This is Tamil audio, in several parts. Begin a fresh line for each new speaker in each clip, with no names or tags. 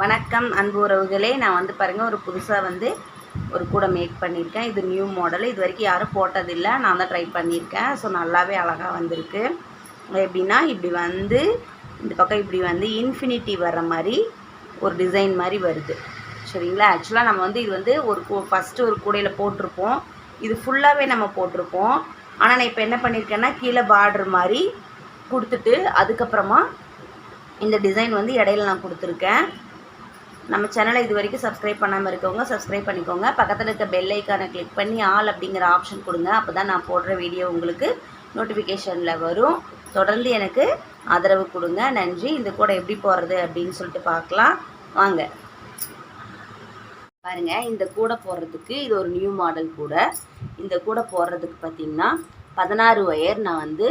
வணக்கம் அன்பு உறவுகளே. நான் வந்து பாருங்கள் ஒரு புதுசாக வந்து ஒரு கூடை மேக் பண்ணியிருக்கேன். இது நியூ மாடல் இது வரைக்கும் யாரும் போட்டதில்லை. நான் தான் ட்ரை பண்ணியிருக்கேன். ஸோ நல்லாவே அழகாக வந்திருக்கு. எப்படின்னா இப்படி வந்து இந்த பக்கம் இப்படி வந்து இன்ஃபினிட்டி வர்ற மாதிரி ஒரு டிசைன் மாதிரி வருது. சரிங்களா? ஆக்சுவலாக நம்ம வந்து இது வந்து ஒரு ஃபஸ்ட்டு ஒரு கூடையில் போட்டிருப்போம். இது ஃபுல்லாகவே நம்ம போட்டிருப்போம். ஆனால் நான் இப்போ என்ன பண்ணியிருக்கேன்னா கீழே பார்டர் மாதிரி கொடுத்துட்டு அதுக்கப்புறமா இந்த டிசைன் வந்து இடையில நான் கொடுத்துருக்கேன். நம்ம சேனலை இது வரைக்கும் சப்ஸ்கிரைப் பண்ணாமல் இருக்கவங்க சப்ஸ்கிரைப் பண்ணிக்கோங்க. பக்கத்தில் இருக்க பெல் ஐக்கானை கிளிக் பண்ணி ஆல் அப்படிங்கிற ஆப்ஷன் கொடுங்க. அப்போ தான் நான் போடுற வீடியோ உங்களுக்கு நோட்டிஃபிகேஷனில் வரும். தொடர்ந்து எனக்கு ஆதரவு கொடுங்க. நன்றி. இந்த கூட எப்படி போடுறது அப்படின்னு சொல்லிட்டு பார்க்கலாம். வாங்க. பாருங்கள் இந்த கூடை போடுறதுக்கு இது ஒரு நியூ மாடல் கூட. இந்த கூடை போடுறதுக்கு பார்த்தீங்கன்னா பதினாறு ஒயர் நான் வந்து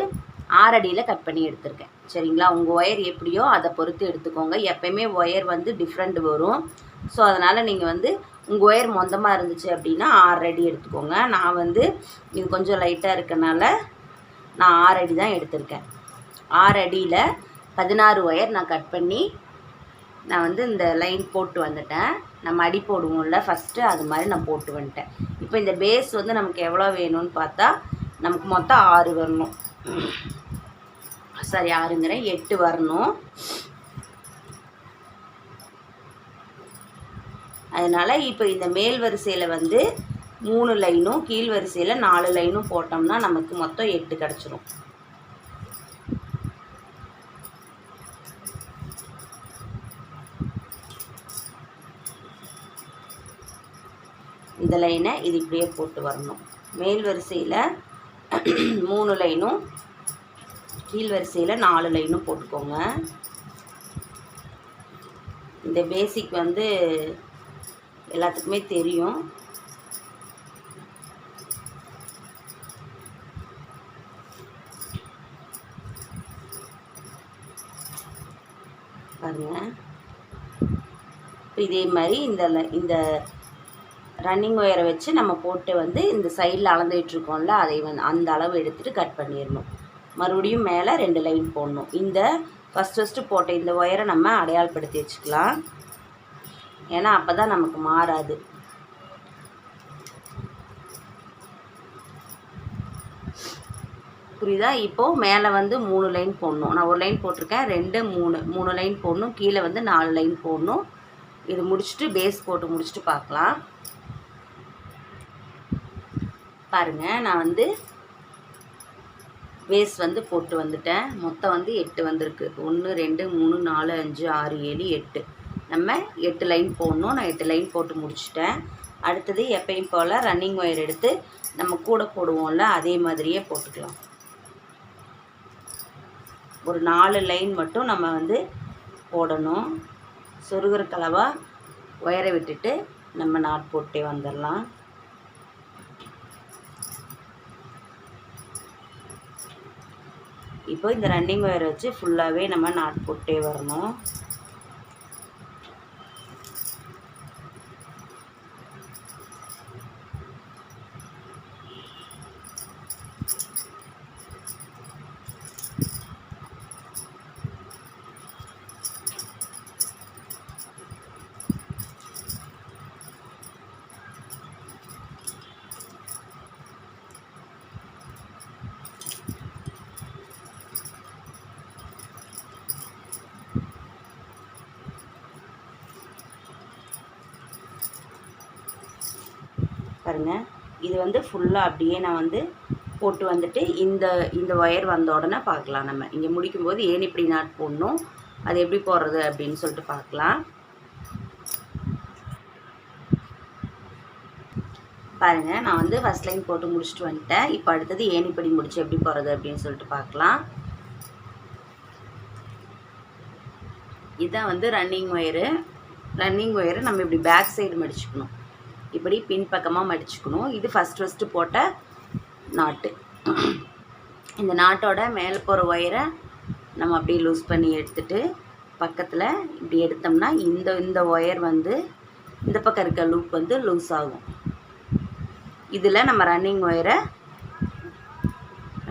ஆறடியில் கட் பண்ணி எடுத்திருக்கேன். சரிங்களா? உங்கள் ஒயர் எப்படியோ அதை பொறுத்து எடுத்துக்கோங்க. எப்பயுமே ஒயர் வந்து டிஃப்ரெண்ட் வரும். ஸோ அதனால் நீங்கள் வந்து உங்கள் ஒயர் மொந்தமாக இருந்துச்சு அப்படின்னா ஆறு அடி எடுத்துக்கோங்க. நான் வந்து இது கொஞ்சம் லைட்டாக இருக்கனால நான் ஆறு அடி தான் எடுத்திருக்கேன். ஆறு அடியில் பதினாறு ஒயர் நான் கட் பண்ணி நான் வந்து இந்த லைன் போட்டு வந்துட்டேன். நம்ம அடி போடுவோம்ல ஃபஸ்ட்டு அது மாதிரி நான் போட்டு வந்துட்டேன். இப்போ இந்த பேஸ் வந்து நமக்கு எவ்வளோ வேணும்னு பார்த்தா நமக்கு மொத்தம் ஆறு வரணும். சாரி ஆறுங்கிறேன் எட்டு வரணும். அதனால் இப்போ இந்த மேல் வரிசையில் வந்து மூணு லைனும் கீழ் வரிசையில் நாலு லைனும் போட்டோம்னா நமக்கு மொத்தம் எட்டு கிடச்சிரும். இந்த லைனை இது இப்படியே போட்டு வரணும். மேல் வரிசையில் மூணு லைனும் கீழ் வரிசையில் நாலு லைனும் போட்டுக்கோங்க. இந்த பேசிக் வந்து எல்லாத்துக்குமே தெரியும். பாருங்க. இப்போ இதே மாதிரி இந்த இந்த ரன்னிங் ஒயரை வச்சு நம்ம போட்டு வந்து இந்த சைடில் அளந்துட்டு இருக்கோம்ல அதை வந்து அந்த அளவு எடுத்துகிட்டு கட் பண்ணிடணும். மறுபடியும் மேலே ரெண்டு லைன் போடணும். இந்த ஃபஸ்ட் ஃபஸ்ட்டு போட்ட இந்த ஒயரை நம்ம அடையாளப்படுத்தி வச்சுக்கலாம். ஏன்னா அப்போ தான் நமக்கு மாறாது. புரியுதா? இப்போது மேலே வந்து மூணு லைன் போடணும். நான் ஒரு லைன் போட்டிருக்கேன். ரெண்டு மூணு. மூணு லைன் போடணும். கீழே வந்து நாலு லைன் போடணும். இது முடிச்சுட்டு பேஸ் போட்டு முடிச்சுட்டு பார்க்கலாம். பாருங்க. நான் வந்து வேஸ் வந்து போட்டு வந்துட்டேன். மொத்தம் வந்து எட்டு வந்திருக்கு. ஒன்று ரெண்டு மூணு நாலு அஞ்சு ஆறு ஏழு எட்டு. நம்ம எட்டு லைன் போடணும். நான் எட்டு லைன் போட்டு முடிச்சிட்டேன். அடுத்தது எப்பயும் போல் ரன்னிங் ஒயர் எடுத்து நம்ம கூட போடுவோம்ல அதே மாதிரியே போட்டுக்கலாம். ஒரு நாலு லைன் மட்டும் நம்ம வந்து போடணும். சொருகிற கலவா ஒயரை விட்டுட்டு நம்ம நாட் போட்டே வந்துடலாம். இப்போ இந்த ரன்னிங் ஒயர் வச்சு ஃபுல்லாகவே நம்ம நாட் போட்டே வரணும் பாருங்க இது வந்து ஃபுல்லாக அப்படியே நான் வந்து போட்டு வந்துட்டு இந்த இந்த ஒயர் வந்த உடனே பார்க்கலாம் நம்ம. இங்கே முடிக்கும்போது ஏன் இப்படி நாட் போடணும்? அது எப்படி போடுறது அப்படின்னு சொல்லிட்டு பார்க்கலாம். பாருங்கள் நான் வந்து ஃபஸ்ட் லைன் போட்டு முடிச்சுட்டு வந்துட்டேன். இப்போ அடுத்தது ஏணிப்படி முடிச்சு எப்படி போகிறது அப்படின்னு சொல்லிட்டு பார்க்கலாம். இதான் வந்து ரன்னிங் ஒயரு ரன்னிங் ஒயரை நம்ம இப்படி பேக் சைடு மடிச்சுக்கணும் இப்படி பின்பக்கமாக மடிச்சுக்கணும். இது ஃபஸ்ட் ஃபஸ்ட்டு போட்ட நாட்டு. இந்த நாட்டோட மேலே போகிற ஒயரை நம்ம அப்படியே லூஸ் பண்ணி எடுத்துட்டு பக்கத்தில் இப்படி எடுத்தோம்னா இந்த இந்த ஒயர் வந்து இந்த பக்கம் இருக்க லூப் வந்து லூஸ் ஆகும். இதில் நம்ம ரன்னிங் ஒயரை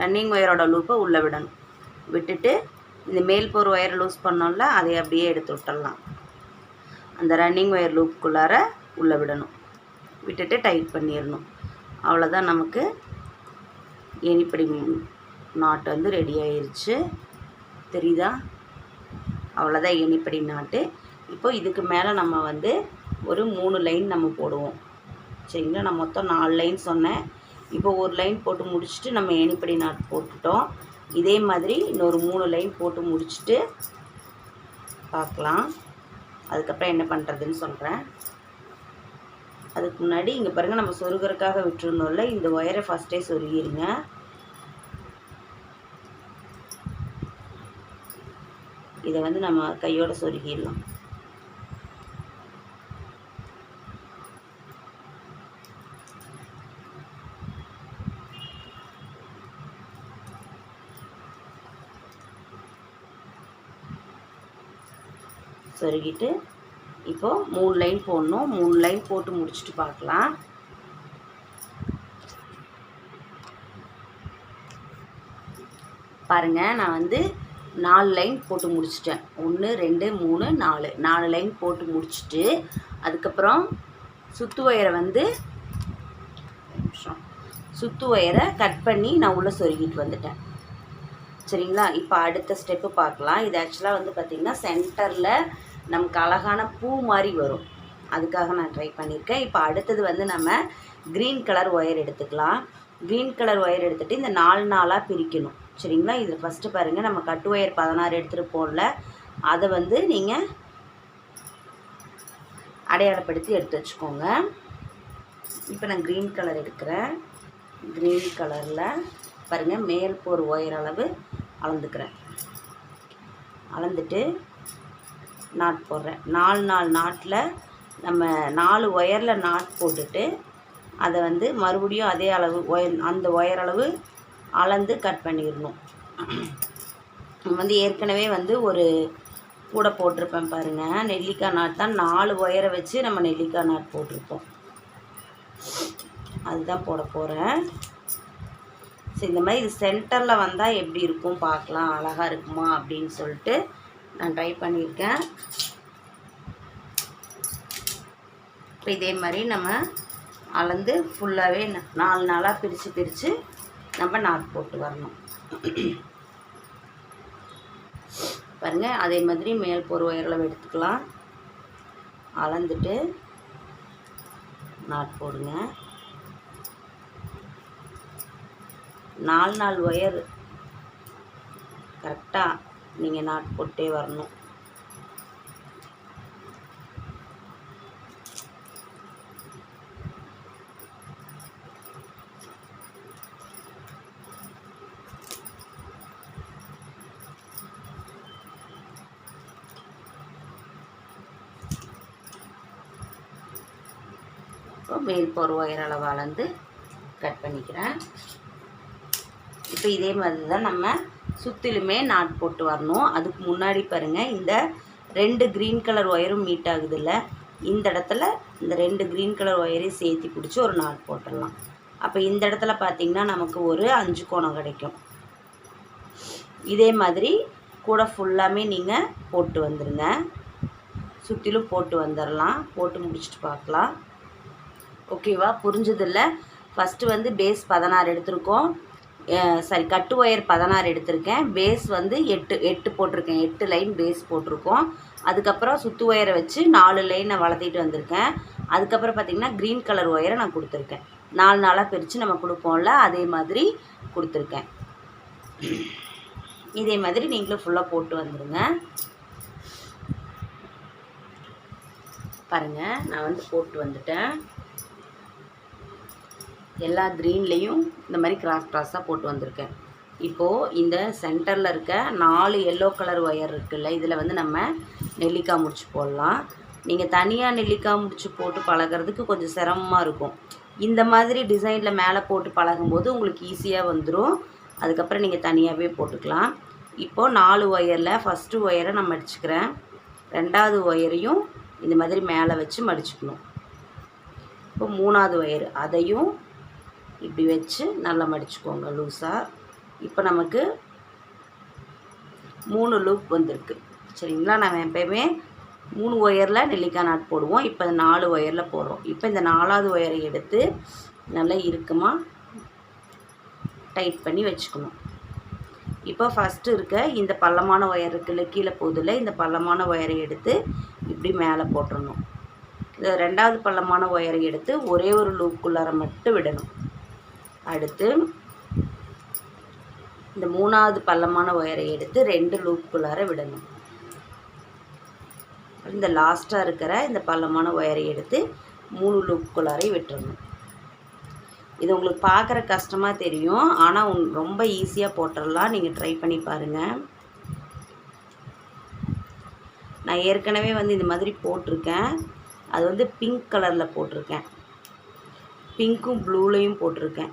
ரன்னிங் ஒயரோட லூப்பை உள்ளே விடணும். விட்டுட்டு இந்த மேல் போகிற ஒயரை லூஸ் பண்ணோம்ல அதை அப்படியே எடுத்து விட்டுடலாம் அந்த ரன்னிங் ஒயர் லூப்புக்குள்ளார உள்ளே விடணும். விட்டுட்டு டைட் பண்ணிடணும். அவ்வளோதான் நமக்கு ஏணிப்படி நாட்டு வந்து ரெடி ஆயிடுச்சு தெரியுதா? அவ்வளோதான் ஏணிப்படி நாட்டு. இப்போ இதுக்கு மேலே நம்ம வந்து ஒரு மூணு லைன் நம்ம போடுவோம். சரிங்களா? நான் மொத்தம் நாலு லைன் சொன்னேன். இப்போ ஒரு லைன் போட்டு முடிச்சுட்டு நம்ம ஏணிப்படி நாட் போட்டுட்டோம். இதே மாதிரி இன்னொரு மூணு லைன் போட்டு முடிச்சுட்டு பார்க்கலாம். அதுக்கப்புறம் என்ன பண்ணுறதுன்னு சொல்கிறேன் அதுக்கு முன்னாடி இங்கே பாருங்கள் நம்ம சொருகிறதுக்காக விட்டுருந்தோம்ல இந்த ஒயரை ஃபஸ்ட்டே சொருகிருங்க. இதை வந்து நம்ம கையோட சொருகிடலாம். சொருகிட்டு இப்போது மூணு லைன் போடணும். மூணு லைன் போட்டு முடிச்சுட்டு பார்க்கலாம். பாருங்கள் நான் வந்து நாலு லைன் போட்டு முடிச்சிட்டேன். ஒன்று ரெண்டு மூணு நாலு. நாலு லைன் போட்டு முடிச்சுட்டு அதுக்கப்புறம் சுத்து ஒயரை வந்து நிமிஷம். சுத்து ஒயரை கட் பண்ணி நான் உள்ளே சொருகிட்டு வந்துட்டேன். சரிங்களா? இப்போ அடுத்த ஸ்டெப்பு பார்க்கலாம். இது ஆக்சுவலாக வந்து பார்த்திங்கன்னா சென்டரில் நமக்கு அழகான பூ மாதிரி வரும். அதுக்காக நான் ட்ரை பண்ணியிருக்கேன் இப்போ அடுத்தது வந்து நம்ம க்ரீன் கலர் ஒயர் எடுத்துக்கலாம். க்ரீன் கலர் ஒயர் எடுத்துகிட்டு இந்த நாலு நாளாக பிரிக்கணும். சரிங்களா? இதில் ஃபஸ்ட்டு பாருங்கள் நம்ம கட்டு ஒயர் பதினாறு எடுத்துகிட்டு போடல அதை வந்து நீங்கள் அடையாளப்படுத்தி எடுத்து வச்சுக்கோங்க. இப்போ நான் க்ரீன் கலர் எடுக்கிறேன். க்ரீன் கலரில் பாருங்கள் மேல் போர் ஒயர் அளவு அளந்துக்கிறேன். அளந்துட்டு நாட் போடுறேன். நாலு நாலு நாட்டில் நம்ம நாலு ஒயரில் நாட் போட்டுட்டு அதை வந்து மறுபடியும் அதே அளவு ஒயர் அந்த ஒயர் அளவு அளந்து கட் பண்ணிடணும். நம்ம வந்து ஏற்கனவே வந்து ஒரு கூட போட்டிருப்பேன் பாருங்கள் நெல்லிக்காய் நாட் தான் நாலு ஒயரை வச்சு நம்ம நெல்லிக்காய் நாட் போட்டிருப்போம். அதுதான் போட போகிறேன் சரி இந்த மாதிரி இது சென்டரில் வந்தால் எப்படி இருக்கும்? பார்க்கலாம். அழகாக இருக்குமா? அப்படின்னு சொல்லிட்டு நான் ட்ரை பண்ணியிருக்கேன் இப்போ இதே மாதிரி நம்ம அளந்து ஃபுல்லாகவே நாலு நாளாக பிரித்து பிரித்து நம்ம நாட் போட்டு வரணும். பாருங்கள் அதே மாதிரி மேல் பொறு உயரளவு எடுத்துக்கலாம். அளந்துட்டு நாட் போடுங்க. நாலு நாள் ஒயர் கரெக்டாக நீங்கள் நாட் போட்டே வரணும். இப்போ மேல் போகிற ஒயர் அளவு அளந்து கட் பண்ணிக்கிறேன். இப்போ இதே மாதிரி தான் நம்ம சுற்றிலுமே நாட் போட்டு வரணும். அதுக்கு முன்னாடி பாருங்கள் இந்த ரெண்டு க்ரீன் கலர் ஒயரும் மீட் ஆகுதுல்ல இந்த இடத்துல இந்த ரெண்டு க்ரீன் கலர் ஒயரையும் சேர்த்து பிடிச்சி ஒரு நாட் போட்டுடலாம். அப்போ இந்த இடத்துல பார்த்திங்கன்னா நமக்கு ஒரு அஞ்சு கோணம் கிடைக்கும். இதே மாதிரி கூட ஃபுல்லாமே நீங்கள் போட்டு வந்துடுங்க சுற்றிலும் போட்டு வந்துடலாம் போட்டு முடிச்சுட்டு பார்க்கலாம் ஓகேவா புரிஞ்சதில்ல ஃபஸ்ட்டு வந்து பேஸ் பதினாறு எடுத்திருக்கோம். சாரி கட்டு ஒயர் பதினாறு எடுத்திருக்கேன். பேஸ் வந்து எட்டு எட்டு போட்டிருக்கேன். எட்டு லைன் பேஸ் போட்டிருக்கோம். அதுக்கப்புறம் சுத்து ஒயரை வச்சு நாலு லைனை வளர்த்திட்டு வந்திருக்கேன். அதுக்கப்புறம் பார்த்திங்கன்னா க்ரீன் கலர் ஒயரை நான் கொடுத்துருக்கேன். நாலு நாளாக பிரித்து நம்ம கொடுப்போம்ல அதே மாதிரி கொடுத்துருக்கேன். இதே மாதிரி நீங்களும் ஃபுல்லாக போட்டு வந்துடுங்க பாருங்கள் நான் வந்து போட்டு வந்துட்டேன். எல்லா க்ரீன்லேயும் இந்த மாதிரி கிராஸ் கிராஸாக போட்டு வந்திருக்கேன். இப்போது இந்த சென்டரில் இருக்க நாலு எல்லோ கலர் ஒயர் இருக்குல்ல இதில் வந்து நம்ம நெல்லிக்காய் முடிச்சு போடலாம். நீங்கள் தனியாக நெல்லிக்காய் முடிச்சு போட்டு பழகிறதுக்கு கொஞ்சம் சிரமமாக இருக்கும். இந்த மாதிரி டிசைனில் மேலே போட்டு பழகும்போது உங்களுக்கு ஈஸியாக வந்துடும் அதுக்கப்புறம் நீங்கள் தனியாகவே போட்டுக்கலாம். இப்போது நாலு ஒயரில் ஃபஸ்ட்டு ஒயரை நான் மடிச்சுக்கிறேன். ரெண்டாவது ஒயரையும் இந்த மாதிரி மேலே வச்சு மடிச்சுக்கணும். இப்போ மூணாவது ஒயர் அதையும் இப்படி வச்சு நல்லா மடிச்சுக்கோங்க லூஸாக இப்போ நமக்கு மூணு லூப் வந்திருக்கு. சரிங்களா? நம்ம எப்பயுமே மூணு ஒயரில் நெல்லிக்காய் நாட் போடுவோம். இப்போ நாலு ஒயரில் போடுறோம். இப்போ இந்த நாலாவது ஒயரை எடுத்து நல்லா இறுக்கமாக டைட் பண்ணி வச்சுக்கணும். இப்போ ஃபஸ்ட்டு இருக்க இந்த பள்ளமான ஒயர் இருக்குல்ல கீழே போதில் இந்த பள்ளமான ஒயரை எடுத்து இப்படி மேலே போட்டுடணும் இந்த ரெண்டாவது பள்ளமான ஒயரை எடுத்து ஒரே ஒரு லூப்புக்குள்ளார மட்டும் விடணும். அடுத்து இந்த மூணாவது பள்ளமான ஒயரை எடுத்து ரெண்டு லூப்புக்குள்ளார விடணும். இந்த லாஸ்ட்டாக இருக்கிற இந்த பள்ளமான ஒயரை எடுத்து மூணு லூப்புக்குள்ளாரையும் விட்டுறணும். இது உங்களுக்கு பார்க்குற கஷ்டமாக தெரியும். ஆனால் உங் ரொம்ப ஈஸியாக போட்டுடலாம் நீங்கள் ட்ரை பண்ணி பாருங்கள் நான் ஏற்கனவே வந்து இந்த மாதிரி போட்டிருக்கேன். அது வந்து பிங்க் கலரில் போட்டிருக்கேன். பிங்க்கும் ப்ளூலையும் போட்டிருக்கேன்.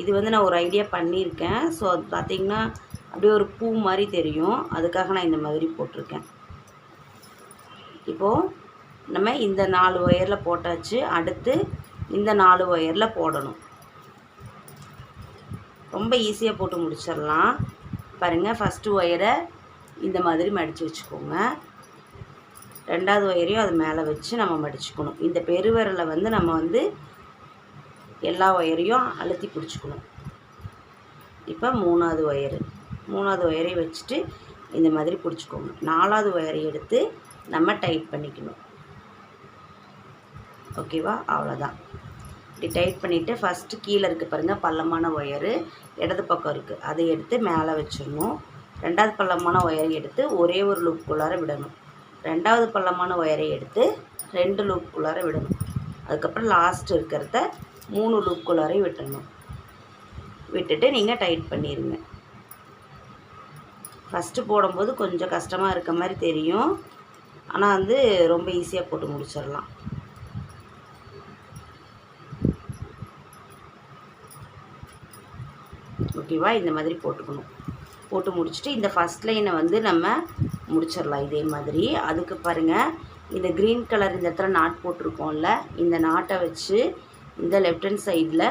இது வந்து நான் ஒரு ஐடியா பண்ணியிருக்கேன். ஸோ அது பார்த்திங்கன்னா அப்படியே ஒரு பூ மாதிரி தெரியும். அதுக்காக நான் இந்த மாதிரி போட்டிருக்கேன். இப்போது நம்ம இந்த நாலு ஒயரில் போட்டாச்சு. அடுத்து இந்த நாலு ஒயரில் போடணும். ரொம்ப ஈஸியாக போட்டு முடிச்சிடலாம். பாருங்கள் ஃபஸ்ட்டு ஒயரை இந்த மாதிரி மடித்து வச்சுக்கோங்க. ரெண்டாவது ஒயரையும் அது மேலே வச்சு நம்ம மடிச்சுக்கணும். இந்த பெருவிரலை வந்து நம்ம வந்து எல்லா ஒயரையும் அழுத்தி பிடிச்சிக்கணும். இப்போ மூணாவது ஒயரு மூணாவது ஒயரை வச்சுட்டு இந்த மாதிரி பிடிச்சிக்கோங்க. நாலாவது ஒயரை எடுத்து நம்ம டைட் பண்ணிக்கணும். ஓகேவா? அவ்வளோதான். இப்படி டைட் பண்ணிவிட்டு ஃபஸ்ட்டு கீழே இருக்குது பாருங்கள் பள்ளமான ஒயரு இடது பக்கம் இருக்குது அதை எடுத்து மேலே வச்சிடணும். ரெண்டாவது பள்ளமான ஒயரை எடுத்து ஒரே ஒரு லூப்புக்குள்ளார விடணும். ரெண்டாவது பள்ளமான ஒயரை எடுத்து ரெண்டு லூப்புக்குள்ளார விடணும். அதுக்கப்புறம் லாஸ்ட் இருக்கிறத மூணு லூப்புக்குள்ளாரையும் விட்டுடணும் விட்டுட்டு நீங்கள் டைட் பண்ணிடுங்க ஃபஸ்ட்டு போடும்போது கொஞ்சம் கஷ்டமாக இருக்க மாதிரி தெரியும். ஆனால் வந்து ரொம்ப ஈஸியாக போட்டு முடிச்சிடலாம். ஓகேவா இந்த மாதிரி போட்டுக்கணும். போட்டு முடிச்சுட்டு இந்த ஃபஸ்ட் லைனை வந்து நம்ம முடிச்சிடலாம் இதே மாதிரி. அதுக்கு பாருங்கள் இந்த க்ரீன் கலர் இந்த இடத்துல நாட் போட்டிருக்கோம்ல இந்த நாட்டை வச்சு இந்த லெஃப்ட் ஹேண்ட் சைடில்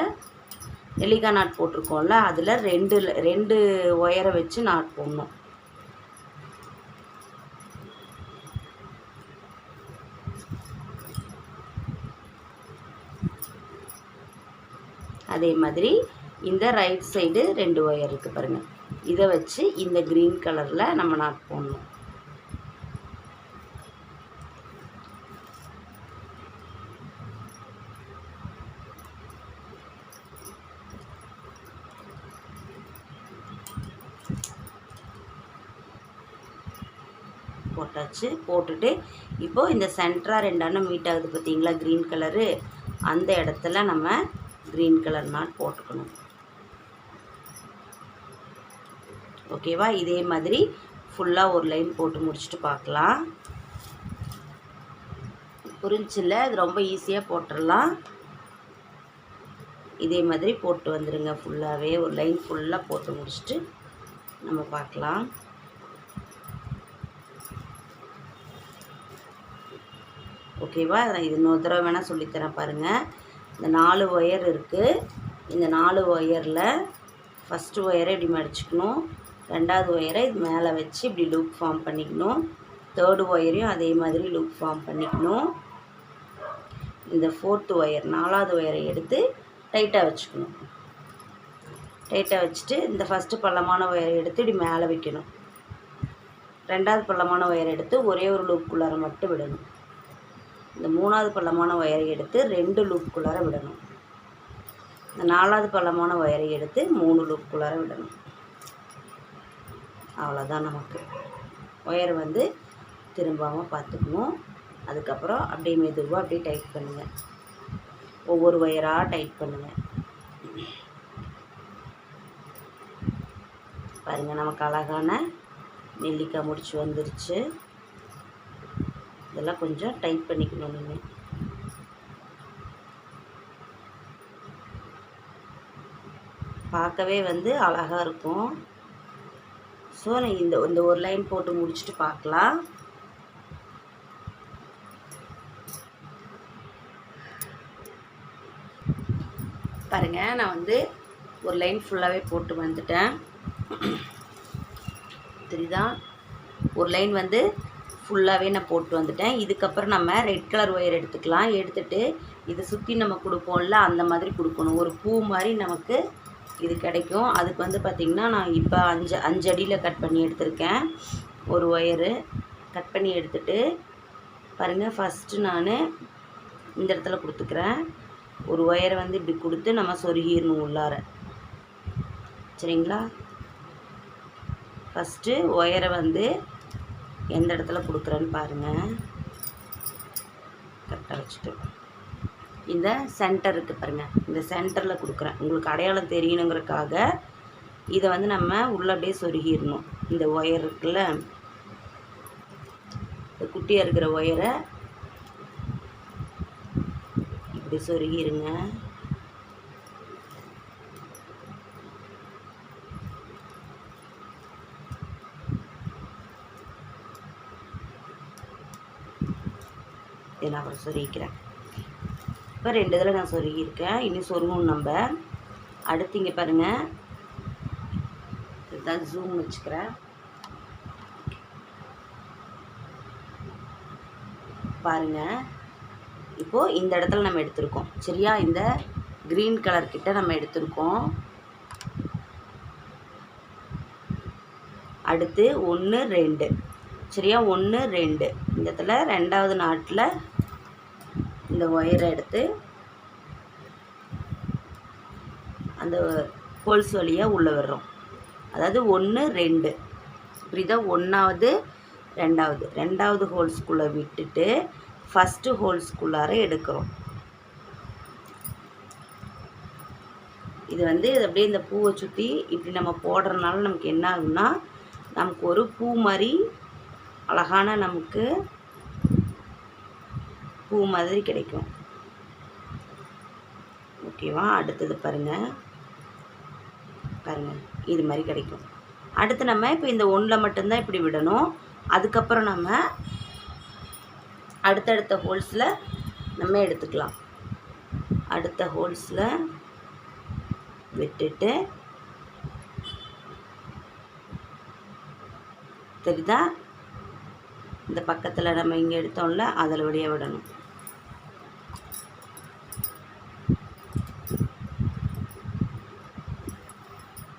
நெல்லிக்காய் நாட் போட்டிருக்கோம்ல அதில் ரெண்டு ரெண்டு ஒயரை வச்சு நாட் போடணும். அதே மாதிரி இந்த ரைட் சைடு ரெண்டு ஒயர் இருக்குது பாருங்கள் இதை வச்சு இந்த க்ரீன் கலரில் நம்ம நாட் போடணும். போட்டாச்சு. போட்டுட்டு இப்போது இந்த சென்டராக ரெண்டான மீட் ஆகுது பார்த்தீங்களா? க்ரீன் கலரு அந்த இடத்துல நம்ம க்ரீன் கலர் நாட் போட்டுக்கணும். ஓகேவா இதே மாதிரி ஃபுல்லாக ஒரு லைன் போட்டு முடிச்சுட்டு பார்க்கலாம். புரிஞ்சில்ல அது ரொம்ப ஈஸியாக போட்டுடலாம். இதே மாதிரி போட்டு வந்துடுங்க ஃபுல்லாகவே ஒரு லைன் ஃபுல்லாக போட்டு முடிச்சுட்டு நம்ம பார்க்கலாம். ஓகேவா? நான் இது இன்னொரு தடவை வேணால் சொல்லித்தரேன் பாருங்கள் இந்த நாலு ஒயர் இருக்குது இந்த நாலு ஒயரில் ஃபஸ்ட்டு ஒயரை இப்படி மடிச்சுக்கணும் ரெண்டாவது ஒயரை இது மேலே வச்சு இப்படி லூப் ஃபார்ம் பண்ணிக்கணும். தேர்டு ஒயரையும் அதே மாதிரி லூப் ஃபார்ம் பண்ணிக்கணும். இந்த ஃபோர்த்து ஒயர் நாலாவது ஒயரை எடுத்து டைட்டாக வச்சுக்கணும். டைட்டாக வச்சுட்டு இந்த ஃபஸ்ட்டு பள்ளமான ஒயரை எடுத்து இப்படி மேலே வைக்கணும். ரெண்டாவது பள்ளமான ஒயரை எடுத்து ஒரே ஒரு லூப்புக்குள்ளார மட்டும் விடணும். இந்த மூணாவது பள்ளமான ஒயரை எடுத்து ரெண்டு லூப்புக்குள்ளார விடணும். இந்த நாலாவது பள்ளமான ஒயரை எடுத்து மூணு லூப்புக்குள்ளார விடணும். அவ்வளோதான் நமக்கு. ஒயரை வந்து திரும்பாமல் பார்த்துக்கணும். அதுக்கப்புறம் அப்படியே மெதுவாக அப்படியே டைட் பண்ணுங்கள் ஒவ்வொரு ஒயராக டைட் பண்ணுங்கள் பாருங்கள் நமக்கு அழகான நெல்லிக்காய் முடிச்சு வந்துருச்சு. இதெல்லாம் கொஞ்சம் டைட் பண்ணிக்கணும் நீங்கள் பார்க்கவே வந்து அழகாக இருக்கும். ஸோ இந்த இந்த ஒரு லைன் போட்டு முடிச்சுட்டு பார்க்கலாம். பாருங்கள் நான் வந்து ஒரு லைன் ஃபுல்லாகவே போட்டு வந்துட்டேன். தெரியுதா? ஒரு லைன் வந்து ஃபுல்லாகவே நான் போட்டு வந்துட்டேன். இதுக்கப்புறம் நம்ம ரெட் கலர் ஒயர் எடுத்துக்கலாம். எடுத்துகிட்டு இதை சுற்றி நம்ம கொடுப்போம்ல அந்த மாதிரி கொடுக்கணும். ஒரு பூ மாதிரி நமக்கு இது கிடைக்கும். அதுக்கு வந்து பார்த்திங்கன்னா நான் இப்போ அஞ்சு அஞ்சு அடியில் கட் பண்ணி எடுத்திருக்கேன். ஒரு ஒயரு கட் பண்ணி எடுத்துட்டு பாருங்கள் ஃபஸ்ட்டு நான் இந்த இடத்துல கொடுத்துக்கிறேன். ஒரு ஒயரை வந்து இப்படி கொடுத்து நம்ம சொருகிடணும் உள்ளார. சரிங்களா? ஃபஸ்ட்டு ஒயரை வந்து எந்த இடத்துல கொடுக்குறேன்னு பாருங்கள் கரெக்டாக வச்சுட்டு. இந்த சென்டர் இருக்குது பாருங்கள் இந்த சென்டரில் கொடுக்குறேன். உங்களுக்கு அடையாளம் தெரியணுங்கிறதுக்காக இதை வந்து நம்ம உள்ளே அப்படியே சொருகிடணும். இந்த ஒயர் இருக்குல்ல? இந்த குட்டியாக இருக்கிற ஒயரை இப்படி சொருகிருங்க இதை நான் அப்புறம் சொருகிக்கிறேன் இப்போ ரெண்டு இதில் நான் சொருகியிருக்கேன் இன்னும் சொருகணும் நம்ம. அடுத்து இங்கே பாருங்கள் இதுதான் ஜூம் வச்சுக்கிறேன். பாருங்கள் இப்போது இந்த இடத்துல நம்ம எடுத்திருக்கோம். சரியா? இந்த க்ரீன் கலர் கிட்ட நம்ம எடுத்திருக்கோம். அடுத்து ஒன்று ரெண்டு. சரியா? ஒன்று ரெண்டு. இந்த இடத்துல ரெண்டாவது நாட்டில் இந்த ஒயரை எடுத்து அந்த ஹோல்ஸ் வழியாக உள்ளே வர்றோம் அதாவது ஒன்று ரெண்டு. புரியுதா? ஒன்றாவது ரெண்டாவது. ரெண்டாவது ஹோல்ஸ்குள்ளே விட்டுட்டு ஃபஸ்ட்டு ஹோல்ஸ்குள்ளார எடுக்கிறோம். இது வந்து இது அப்படியே இந்த பூவை சுற்றி இப்படி நம்ம போடுறதுனால நமக்கு என்ன ஆகுன்னா நமக்கு ஒரு பூ மாதிரி அழகான நமக்கு பூ மாதிரி கிடைக்கும். ஓகேவா? அடுத்தது பாருங்கள் பாருங்கள் இது மாதிரி கிடைக்கும். அடுத்து நம்ம இப்போ இந்த ஒன்றில் மட்டும்தான் இப்படி விடணும். அதுக்கப்புறம் நம்ம அடுத்தடுத்த ஹோல்ஸில் நம்ம எடுத்துக்கலாம். அடுத்த ஹோல்ஸில் விட்டுட்டு தெரியுதா? இந்த பக்கத்தில் நம்ம இங்கே எடுத்தோம்ல அதில் வழியாக விடணும்.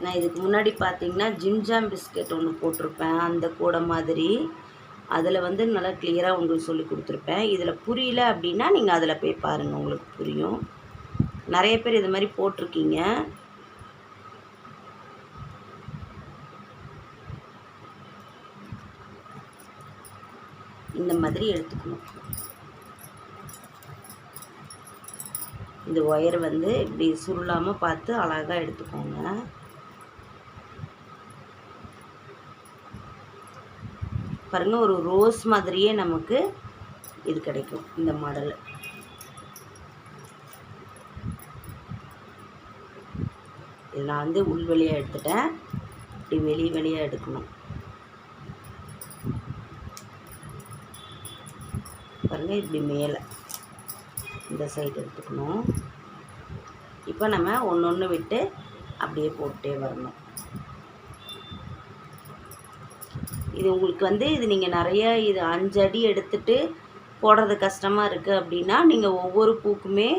நான் இதுக்கு முன்னாடி பார்த்தீங்கன்னா ஜிம்ஜாம் பிஸ்கெட் ஒன்று போட்டிருப்பேன் அந்த கூடை மாதிரி. அதில் வந்து நல்லா கிளியராக உங்களுக்கு சொல்லி கொடுத்துருப்பேன். இதில் புரியல அப்படின்னா நீங்கள் அதில் போய் பாருங்கள் உங்களுக்கு புரியும். நிறைய பேர் இது மாதிரி போட்டிருக்கீங்க. இந்த மாதிரி எடுத்துக்கணும். இந்த ஒயர் வந்து இப்படி சுருளாமல் பார்த்து அழகாக எடுத்துக்கோங்க. பாருங்க ஒரு ரோஸ் மாதிரியே நமக்கு இது கிடைக்கும் இந்த மாடல் இது நான் வந்து உள் வெளியாக எடுத்துட்டேன். இப்படி வெளி வெளியாக எடுக்கணும். பாருங்கள் இப்படி மேலே இந்த சைடு எடுத்துக்கணும். இப்போ நம்ம ஒன்று ஒன்று விட்டு அப்படியே போட்டே வரணும். இது உங்களுக்கு வந்து இது நீங்கள் நிறைய இது அஞ்சு அடி எடுத்துட்டு போடுறது கஷ்டமாக இருக்குது அப்படின்னா நீங்கள் ஒவ்வொரு பூக்குமே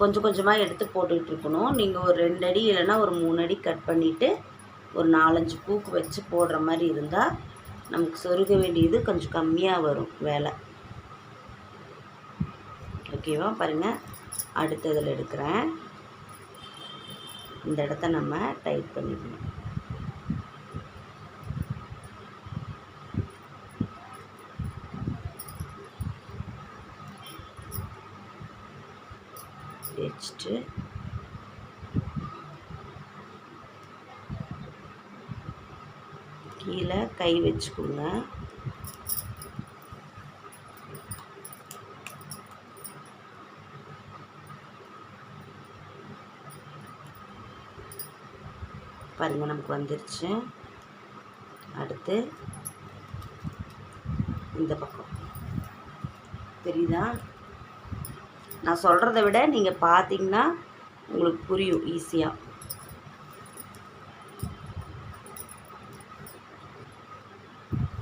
கொஞ்சம் கொஞ்சமாக எடுத்து போட்டுக்கிட்டு இருக்கணும். நீங்கள் ஒரு ரெண்டு அடி இல்லைன்னா ஒரு மூணு அடி கட் பண்ணிவிட்டு ஒரு நாலஞ்சு பூக்கு வச்சு போடுற மாதிரி இருந்தால் நமக்கு சொருக வேண்டியது கொஞ்சம் கம்மியாக வரும் வேலை. ஓகேவா பாருங்கள் அடுத்ததில் எடுக்கிறேன். இந்த இடத்த நம்ம டைட் பண்ணிக்கணும். போச்சு. கீழே கை வச்சுக்கோங்க. பாருங்க நமக்கு வந்துருச்சு. அடுத்து இந்த பக்கம். தெரியுதா? நான் சொல்கிறத விட நீங்கள் பார்த்தீங்கன்னா உங்களுக்கு புரியும் ஈஸியாக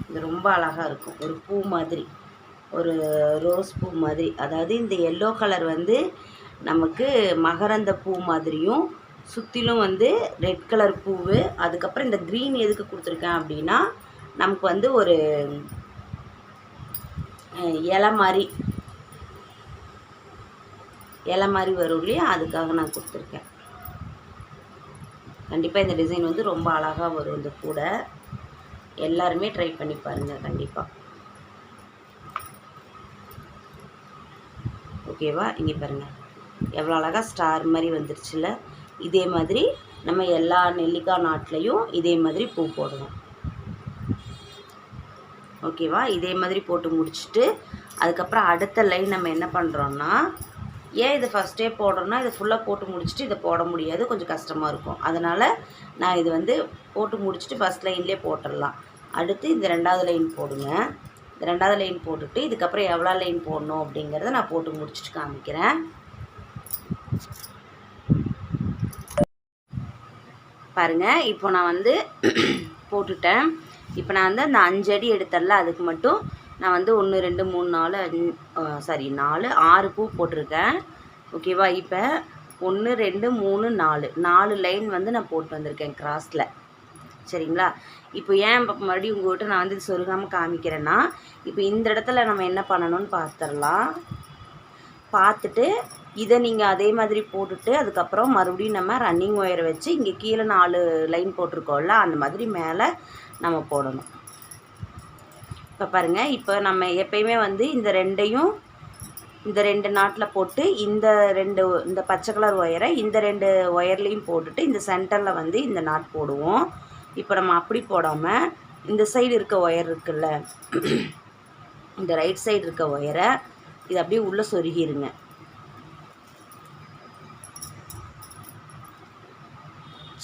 இது ரொம்ப அழகாக இருக்கும். ஒரு பூ மாதிரி. ஒரு ரோஸ் பூ மாதிரி. அதாவது இந்த எல்லோ கலர் வந்து நமக்கு மகரந்த பூ மாதிரியும் சுற்றிலும் வந்து ரெட் கலர் பூவு அதுக்கப்புறம் இந்த க்ரீன் எதுக்கு கொடுத்துருக்கேன் அப்படின்னா நமக்கு வந்து ஒரு இலை மாதிரி இலை மாதிரி வரும் இல்லையா? அதுக்காக நான் கொடுத்துருக்கேன். கண்டிப்பாக இந்த டிசைன் வந்து ரொம்ப அழகாக வரும் இந்த கூடை. எல்லாருமே ட்ரை பண்ணி பாருங்கள் கண்டிப்பாக ஓகேவா? இங்கே பாருங்கள் எவ்வளோ அழகாக ஸ்டார் மாதிரி வந்துருச்சுல. இதே மாதிரி நம்ம எல்லா நெல்லிக்காய் நாட்லேயும் இதே மாதிரி பூ போடுவோம் ஓகேவா? இதே மாதிரி போட்டு முடிச்சுட்டு அதுக்கப்புறம் அடுத்த லைன் நம்ம என்ன பண்ணுறோன்னா ஏன் இது ஃபஸ்ட்டே போடுறோன்னா இதை ஃபுல்லாக போட்டு முடிச்சுட்டு இதை போட முடியாது. கொஞ்சம் கஷ்டமாக இருக்கும். அதனால் நான் இது வந்து போட்டு முடிச்சுட்டு ஃபஸ்ட் லைன்லேயே போட்டுடலாம். அடுத்து இந்த ரெண்டாவது லைன் போடுங்க. இந்த ரெண்டாவது லைன் போட்டுட்டு இதுக்கப்புறம் எவ்வளோ லைன் போடணும் அப்படிங்கிறத நான் போட்டு முடிச்சுட்டு காமிக்கிறேன். பாருங்கள் இப்போ நான் வந்து போட்டுட்டேன். இப்போ நான் வந்து அந்த அஞ்சடி அடி எடுத்தல அதுக்கு மட்டும் நான் வந்து ஒன்று ரெண்டு மூணு நாலு சாரி நாலு ஆறு பூ போட்டிருக்கேன். ஓகேவா இப்போ ஒன்று ரெண்டு மூணு நாலு. நாலு லைன் வந்து நான் போட்டு வந்திருக்கேன் கிராஸில் சரிங்களா? இப்போ ஏன் இப்போ மறுபடியும் உங்கள்கிட்ட நான் வந்து சொருகாமல் காமிக்கிறேன்னா இப்போ இந்த இடத்துல நம்ம என்ன பண்ணணும்னு பார்த்துடலாம் பார்த்துட்டு இதை நீங்கள் அதே மாதிரி போட்டுட்டு அதுக்கப்புறம் மறுபடியும் நம்ம ரன்னிங் ஒயரை வச்சு இங்கே கீழே நாலு லைன் போட்டிருக்கோம்ல அந்த மாதிரி மேலே நம்ம போடணும். இப்போ பாருங்கள் இப்போ நம்ம எப்பயுமே வந்து இந்த ரெண்டையும் இந்த ரெண்டு நாட்டில் போட்டு இந்த ரெண்டு இந்த பச்சை கலர் ஒயரை இந்த ரெண்டு ஒயர்லேயும் போட்டுட்டு இந்த சென்டரில் வந்து இந்த நாட் போடுவோம். இப்போ நம்ம அப்படி போடாமல் இந்த சைடு இருக்க ஒயர் இருக்குல்ல இந்த ரைட் சைடு இருக்க ஒயரை இது அப்படியே உள்ளே சொருகிருங்க.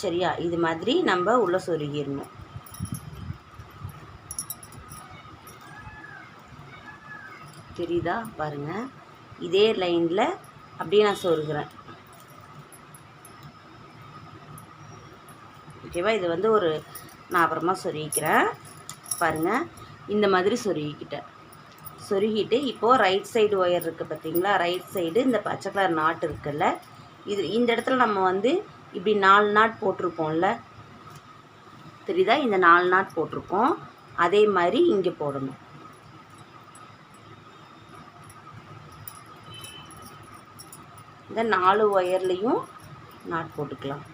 சரியா? இது மாதிரி நம்ம உள்ளே சொருகிடணும் தெரியுதா? பாருங்கள் இதே லைனில் அப்படியே நான் சொருகிறேன். ஓகேவா? இது வந்து ஒரு நான் அப்புறமா சொருகிக்கிறேன். பாருங்கள் இந்த மாதிரி சொருகிக்கிட்டேன். சொருகிட்டு இப்போது ரைட் சைடு ஒயர் இருக்குது பார்த்தீங்களா ரைட் சைடு இந்த பச்சை கலர் நாட் இருக்குல்ல? இது இந்த இடத்துல நம்ம வந்து இப்படி நாலு நாட் போட்டிருப்போம்ல? தெரியுதா? இந்த நாலு நாட் போட்டிருக்கோம். அதே மாதிரி இங்கே போடணும். இந்த நாலு ஒயர்லேயும் நாட் போட்டுக்கலாம்.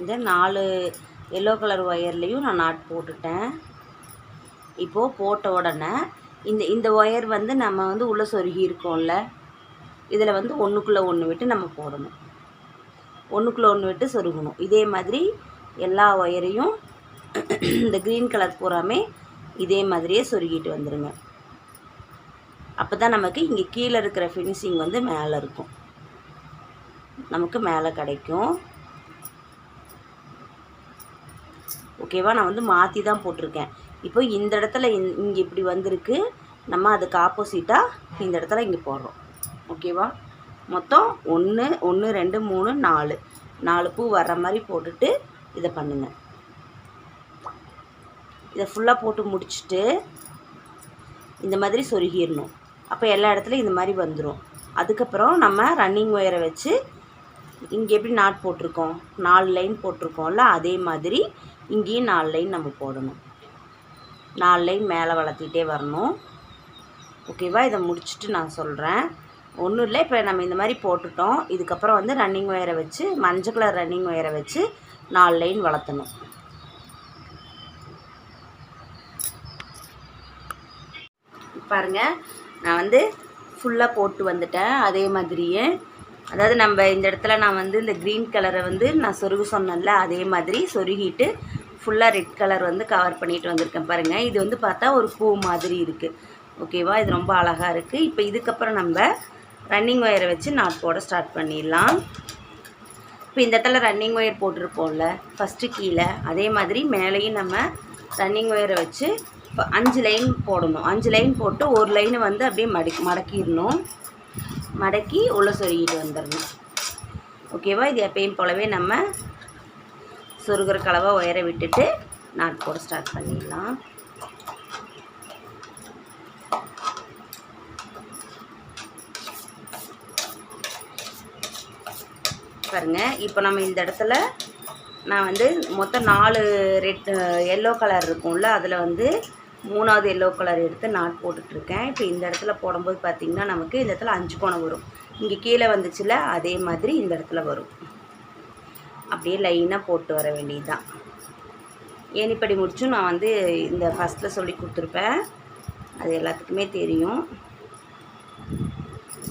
இந்த நாலு எல்லோ கலர் ஒயர்லேயும் நான் நாட் போட்டுட்டேன். இப்போது போட்ட உடனே இந்த இந்த ஒயர் வந்து நம்ம வந்து உள்ளே சொருகி இருக்கோம்ல இதில் வந்து ஒன்றுக்குள்ளே ஒன்று விட்டு நம்ம போடணும். ஒன்றுக்குள்ளே ஒன்று விட்டு சொருகணும். இதே மாதிரி எல்லா ஒயரையும் இந்த க்ரீன் கலர் பூராமே இதே மாதிரியே சொருகிட்டு வந்துடுங்க அப்போ தான் நமக்கு இங்கே கீழே இருக்கிற ஃபினிஷிங் வந்து மேலே இருக்கும். நமக்கு மேலே கிடைக்கும். ஓகேவா? நான் வந்து மாற்றி தான் போட்டிருக்கேன். இப்போ இந்த இடத்துல இங்கே இப்படி வந்திருக்கு. நம்ம அதுக்கு ஆப்போசிட்டாக இந்த இடத்துல இங்கே போடுறோம். ஓகேவா? மொத்தம் ஒன்று ஒன்று ரெண்டு மூணு நாலு. நாலு பூ வர்ற மாதிரி போட்டுட்டு இதை பண்ணுங்கள் இதை ஃபுல்லாக போட்டு முடிச்சுட்டு இந்த மாதிரி சொருகிடணும். அப்போ எல்லா இடத்துலையும் இந்த மாதிரி வந்துடும் அதுக்கப்புறம் நம்ம ரன்னிங் ஒயரை வச்சு இங்கே எப்படி நாட் போட்டிருக்கோம்? நாலு லைன் போட்டிருக்கோம்ல அதே மாதிரி இங்கேயும் நாலு லைன் நம்ம போடணும். நாலு லைன் மேலே வளர்த்திட்டே வரணும். ஓகேவா இதை முடிச்சுட்டு நான் சொல்கிறேன் ஒன்றும் இல்லை. இப்போ நம்ம இந்த மாதிரி போட்டுட்டோம். இதுக்கப்புறம் வந்து ரன்னிங் ஒயரை வச்சு மஞ்சள் கலர் ரன்னிங் ஒயரை வச்சு நாலு லைன் வளர்த்தணும். பாருங்க. நான் வந்து ஃபுல்லாக போட்டு வந்துட்டேன். அதே மாதிரியே. அதாவது நம்ம இந்த இடத்துல நான் வந்து இந்த க்ரீன் கலரை வந்து நான் சொருகு சொன்னேன்ல அதே மாதிரி சொருகிட்டு ஃபுல்லாக ரெட் கலர் வந்து கவர் பண்ணிட்டு வந்திருக்கேன் பாருங்கள் இது வந்து பார்த்தா ஒரு பூ மாதிரி இருக்குது ஓகேவா இது ரொம்ப அழகாக இருக்குது இப்போ இதுக்கப்புறம் நம்ம ரன்னிங் ஒயரை வச்சு நாட் போட ஸ்டார்ட் பண்ணிடலாம். இப்போ இந்த இடத்துல ரன்னிங் ஒயர் போட்டிருப்போம்ல ஃபஸ்ட்டு கீழே. அதே மாதிரி மேலேயும் நம்ம ரன்னிங் ஒயரை வச்சு இப்போ அஞ்சு லைன் போடணும். அஞ்சு லைன் போட்டு ஒரு லைனை வந்து அப்படியே மடி மடக்கிடணும். மடக்கி உள்ளே சொருகிட்டு வந்துடணும். ஓகேவா இது எப்பயும் போலவே நம்ம சொருகிற கலவை ஒயரை விட்டுட்டு நாட் போட ஸ்டார்ட் பண்ணிடலாம். பாருங்க இப்போ நம்ம இந்த இடத்துல நான் வந்து மொத்தம் நாலு ரெட் எல்லோ கலர் இருக்கும்ல அதில் வந்து மூணாவது எல்லோ கலர் எடுத்து நாட் போட்டுட்ருக்கேன் இப்போ இந்த இடத்துல போடும்போது பார்த்திங்கன்னா நமக்கு இந்த இடத்துல அஞ்சு கோணம் வரும். இங்கே கீழே வந்துச்சுல அதே மாதிரி இந்த இடத்துல வரும். அப்படியே லைனாக போட்டு வர வேண்டியதுதான். ஏனிப்படி முடிச்சும் நான் வந்து இந்த ஃபஸ்ட்டில் சொல்லி கொடுத்துருப்பேன். அது எல்லாத்துக்குமே தெரியும்.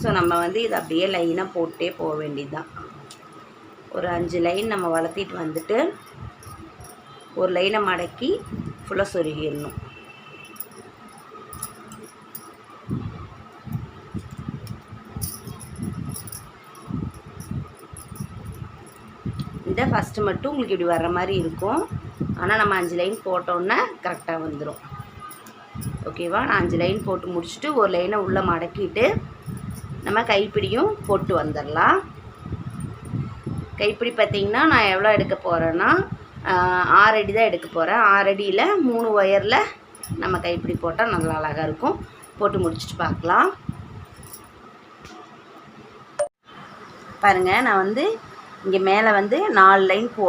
ஸோ நம்ம வந்து இதை அப்படியே லைனாக போட்டே போக வேண்டியதுதான். ஒரு அஞ்சு லைன் நம்ம வளர்த்திட்டு வந்துட்டு ஒரு லைனை மடக்கி ஃபுல்லாக சொருகிடணும். இந்த ஃபஸ்ட்டு மட்டும் உங்களுக்கு இப்படி வர்ற மாதிரி இருக்கும். ஆனால் நம்ம அஞ்சு லைன் போட்டோன்னே கரெக்டாக வந்துடும் ஓகேவா நான் அஞ்சு லைன் போட்டு முடிச்சுட்டு ஒரு லைனை உள்ளே மடக்கிட்டு நம்ம கைப்பிடியும் போட்டு வந்துடலாம் கைப்பிடி பார்த்திங்கன்னா நான் எவ்வளோ எடுக்க போகிறேன்னா ஆறு அடி தான் எடுக்க போகிறேன் ஆறு அடியில் மூணு ஒயரில் நம்ம கைப்பிடி போட்டால் நல்லா அழகாக இருக்கும். போட்டு முடிச்சுட்டு பார்க்கலாம். பாருங்கள் நான் வந்து இங்கே மேலே வந்து நாலு லைன் போ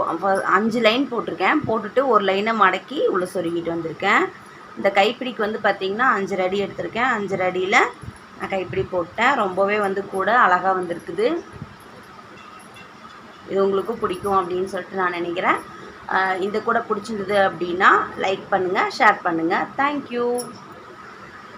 அஞ்சு லைன் போட்டிருக்கேன். போட்டுட்டு ஒரு லைனை மடக்கி உள்ளே சொருகிட்டு வந்திருக்கேன். இந்த கைப்பிடிக்கு வந்து பார்த்திங்கன்னா அஞ்சரை அடி எடுத்திருக்கேன். அஞ்சரை அடியில் நான் கைப்பிடி போட்டேன். ரொம்பவே வந்து கூட அழகாக வந்திருக்குது. இது உங்களுக்கு பிடிக்கும் அப்படின்னு சொல்லிட்டு நான் நினைக்கிறேன். இந்த கூட பிடிச்சிருந்தது அப்படின்னா லைக் பண்ணுங்கள் ஷேர் பண்ணுங்கள் தேங்க்யூ